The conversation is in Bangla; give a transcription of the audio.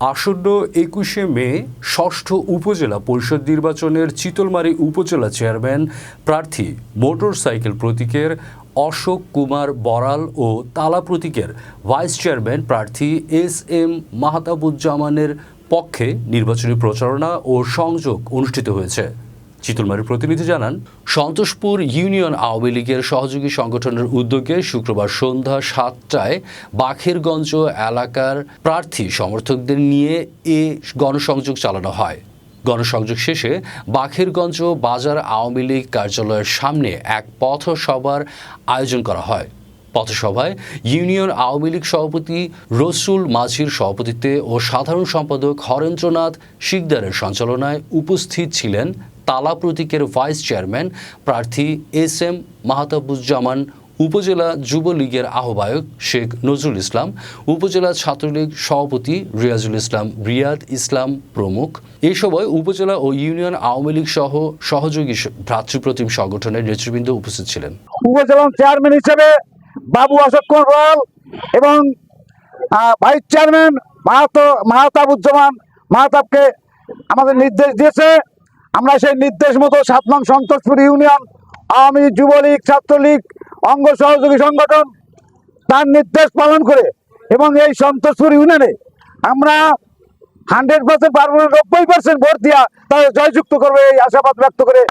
আসন্ন একুশে মে ষষ্ঠ উপজেলা পরিষদ নির্বাচনের চিতলমারি উপজেলা চেয়ারম্যান প্রার্থী মোটরসাইকেল প্রতীকের অশোক কুমার বরাল ও তালা প্রতীকের ভাইস চেয়ারম্যান প্রার্থী এস এম মাহতাবুজ্জামানের পক্ষে নির্বাচনী প্রচারণা ও সংযোগ অনুষ্ঠিত হয়েছে। চিতলমারির প্রতিনিধি জানান, সন্তোষপুর ইউনিয়ন আওয়ামী লীগের সহযোগী সংগঠনের উদ্যোগে শুক্রবার সন্ধ্যা সাতটায় বাখেরগঞ্জ এলাকার প্রার্থী সমর্থকদের নিয়ে এ গণসংযোগ চালানো হয়। গণসংযোগ শেষে বাখেরগঞ্জ বাজার আওয়ামী লীগ কার্যালয়ের সামনে এক পথসভার আয়োজন করা হয়। পথসভায় ইউনিয়ন আওয়ামী লীগ সভাপতি রসুল মাঝির সভাপতিত্বে ও সাধারণ সম্পাদক হরেন্দ্রনাথ শিকদারের সঞ্চালনায় উপস্থিত ছিলেন তালা প্রতীকের ভাইস চেয়ারম্যান প্রার্থী এস এম মাহতাবুজ্জামান, উপজেলা যুবলীগের আহ্বায়ক শেখ নজরুল ইসলাম, উপজেলা ছাত্রলীগ সভাপতি রিয়াজুল ইসলাম, রিয়াদ ইসলাম প্রমুখ। এ সময় উপজেলা ও ইউনিয়ন আওয়ামী লীগ সহ সহযোগী ভ্রাতৃপ্রতিম সংগঠনের নেতৃবৃন্দ উপস্থিত ছিলেন। উপজেলা চেয়ারম্যান হিসেবে বাবু অশোক কুমার এবং ভাইস চেয়ারম্যান মাহাতো মাহাতাবুজ্জামান মাহাতাবকে আমাদের নির্দেশ দিয়েছে। আমরা সেই নির্দেশ মতো সাত নং সন্তোষপুর ইউনিয়ন আওয়ামী লীগ, যুবলীগ ছাত্রলীগ অঙ্গ সহযোগী সংগঠন তার নির্দেশ পালন করে এবং এই সন্তোষপুর ইউনিয়নে আমরা হান্ড্রেড পার্সেন্ট পারব নব্বই পার্সেন্ট ভোট দিয়া তাদের জয়যুক্ত করবে এই আশাবাদ ব্যক্ত করে